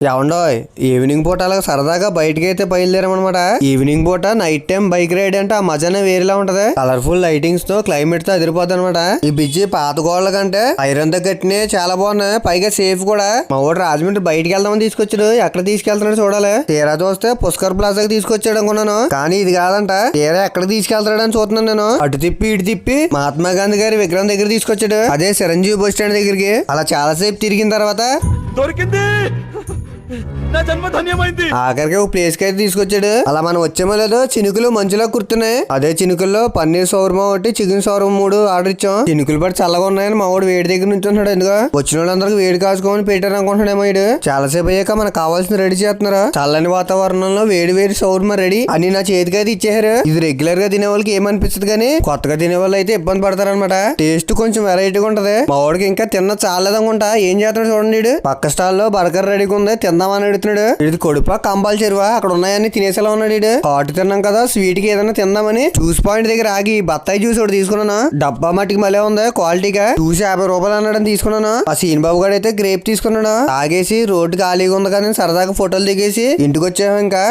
ఏమండోయ్ ఈవినింగ్ పూట అలా సరదాగా బయటకి అయితే బయలుదేరమనమాట ఈవినింగ్ పూట నైట్ టైం బైక్ రైడ్ అంటే ఆ మజానే వేరేలా ఉంటది. కలర్ఫుల్ లైటింగ్స్తో క్లైమేట్తో అదిరిపోద్ది అనమాట ఈ బిజ్జి పాత గోడల కంటే ఐరన్తో కట్టిన చాలా బాగున్నాయి. పైగా సేఫ్ కూడా. మా ఊరు రాజమండ్రి బయటకి వెళ్దామని తీసుకొచ్చాడు. ఎక్కడ తీసుకెళ్తున్నాడు చూడాలి. తీరా చూస్తే పుష్కర్ ప్లాజాకి తీసుకొచ్చాడు అనుకున్నాను. కానీ ఇది కాదంట. తీరా ఎక్కడ తీసుకెళ్తాడని చూస్తున్నాను నేను. అటు తిప్పి ఇటు తిప్పి మహాత్మా గాంధీ గారి విగ్రహం దగ్గర తీసుకొచ్చాడు. అదే చిరంజీవి బస్ స్టాండ్ దగ్గరికి. అలా చాలా సేపు తిరిగిన తర్వాత దొరికింది! నా జన్మ ధన్యమైంది. ఆఖరికి ఒక ప్లేస్కి అయితే తీసుకొచ్చాడు. అలా మనం వచ్చామో లేదో చినుకులు మంచులా కుర్తున్నాయి అదే చినుకుల్లో పన్నీర్ సౌరమా ఒకటి చికెన్ సౌర్మ మూడు ఆర్డర్ ఇచ్చాం. చినుకులు పడి చల్లగా ఉన్నాయని మా వాడు వేడి దగ్గర నుంచి ఉన్నాడు ఎందుకు వచ్చిన వాళ్ళందరికి వేడి కాచుకోమని పెట్టారు అనుకుంటున్నాడేమో వీడు చాలా సేపు అయ్యాక మనకు కావాల్సిన రెడీ చేస్తున్నారు? చల్లని వాతావరణంలో వేడి వేడి సౌర్మ రెడీ. అని నా చేతికి అయితే ఇచ్చేసారు ఇది రెగ్యులర్గా తినే వాళ్ళకి ఏమనిపిస్తుంది కానీ కొత్తగా తినే వాళ్ళు అయితే ఇబ్బంది పడతారనమాట టేస్ట్ కొంచెం వెరైటీగా ఉంటది. మా వాడికి ఇంకా తిన్న చాలేదనుకుంటా ఏం చేస్తున్నాడు చూడండి పక్క స్టాల్లో బర్గర్ రెడీగా ఉంది. తిందామని అడుగుతున్నాడు. ఇది కొడుపా కంబాలు చెరువా? అక్కడ ఉన్నాయని తినేసేలా ఉన్నాడు ఇడు హాట్ తిన్నాం కదా స్వీట్కి ఏదైనా తిందామని. జ్యూస్ పాయింట్ దగ్గర ఆగి బత్తాయి జ్యూస్ ఒకటి తీసుకున్నాను? డబ్బా మట్టికి మళ్ళీ ఉంది క్వాలిటీగా. చూసి యాభై రూపాయలు అన్నాడని తీసుకున్నాను? ఆ సీన్ బాబు గారు అయితే గ్రేప్ తీసుకున్నాడు? తాగేసి రోడ్డు ఖాళీగా ఉంది కానీ సరదాగా ఫోటోలు దిగేసి ఇంటికి వచ్చాము ఇంకా?